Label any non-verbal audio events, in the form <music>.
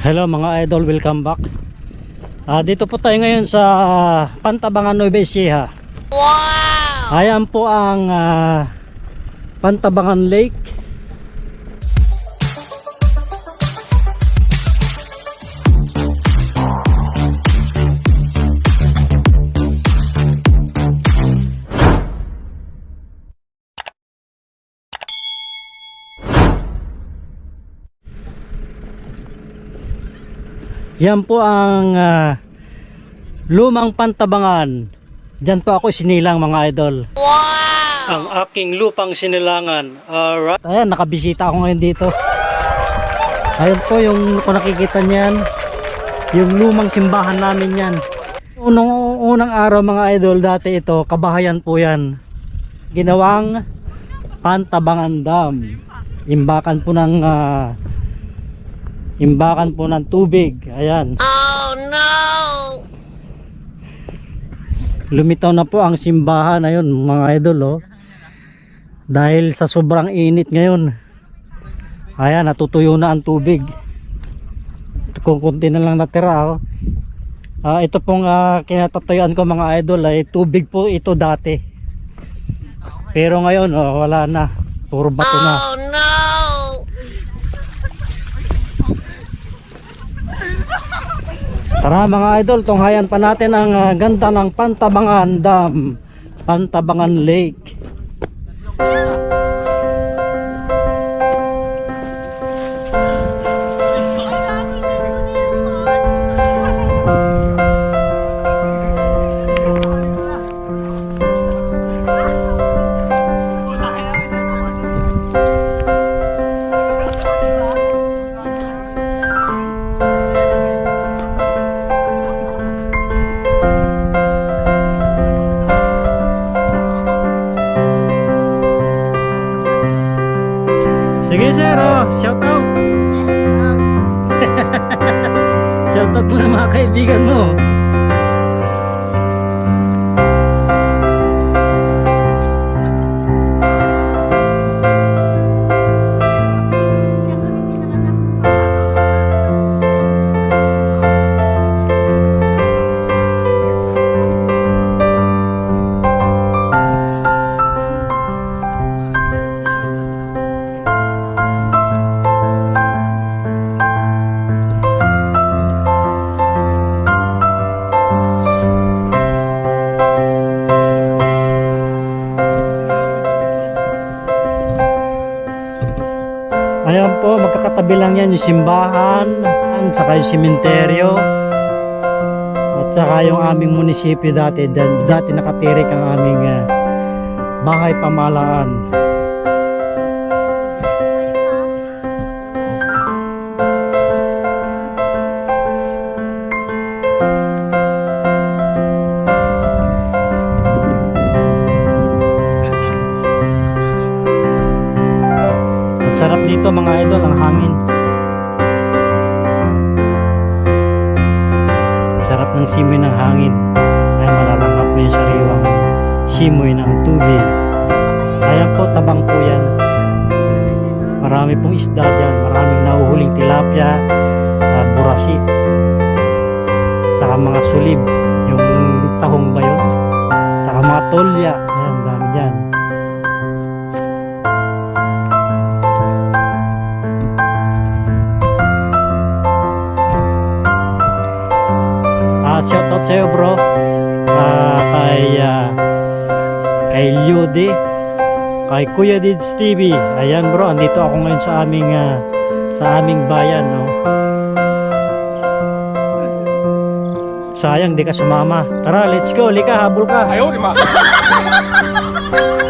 Hello mga idol, welcome back. Ah, dito po tayo ngayon sa Pantabangan Nueva Ecija. Wow! Ayan po ang ah, Pantabangan Lake. Yan po ang ah, lumang pantabangan. Diyan po ako sinilang mga idol. Wow! Ang aking lupang sinilangan. Alright. Ayan, nakabisita ako ngayon dito. Ayan po yung kung nakikita niyan. Yung lumang simbahan namin yan. Unang, unang araw mga idol, dati ito, kabahayan po yan. Ginawang Pantabangan Dam. Imbakan po ng ah, imbakan po ng tubig. Ayan. Oh no! Lumitaw na po ang simbahan ayun mga idol oh. Dahil sa sobrang init ngayon. Ayan, natutuyo na ang tubig. Kung kunti na lang natira oh. Ah, ito pong ah, kinatatayuan ko mga idol ay tubig po ito dati. Pero ngayon oh, wala na. Puro bato na. Oh no! Tara mga idol, tunghayan pa natin ang ah, ganda ng Pantabangan Dam, Pantabangan Lake. Oh, <laughs> shout out. shout out mo na mga kaibigan mo. Lang yan yung simbahan, saka yung simenteryo, at saka yung aming munisipyo dati, dati nakatirik ang aming ah, bahay pamalaan. Sarap dito mga idol, ang hangin. Sarap ng simoy ng hangin. Ay malalanghap mo yung sariwang simoy ng tubig. Ayan po, tabang po yan. Marami pong isda dyan. Maraming nahuhuling tilapia, uh, burasi, saka mga sulib. Yung tahong ba yun? Saka mga tolya. Out sa'yo bro. Ah, kay ah, kay Lyudi, kay Kuya Dids TV. Ayan bro, andito ako ngayon sa aming ah, sa aming bayan, no. Sayang di ka sumama. Tara, let's go. Lika, habol ka. Ayaw, di ma. <laughs>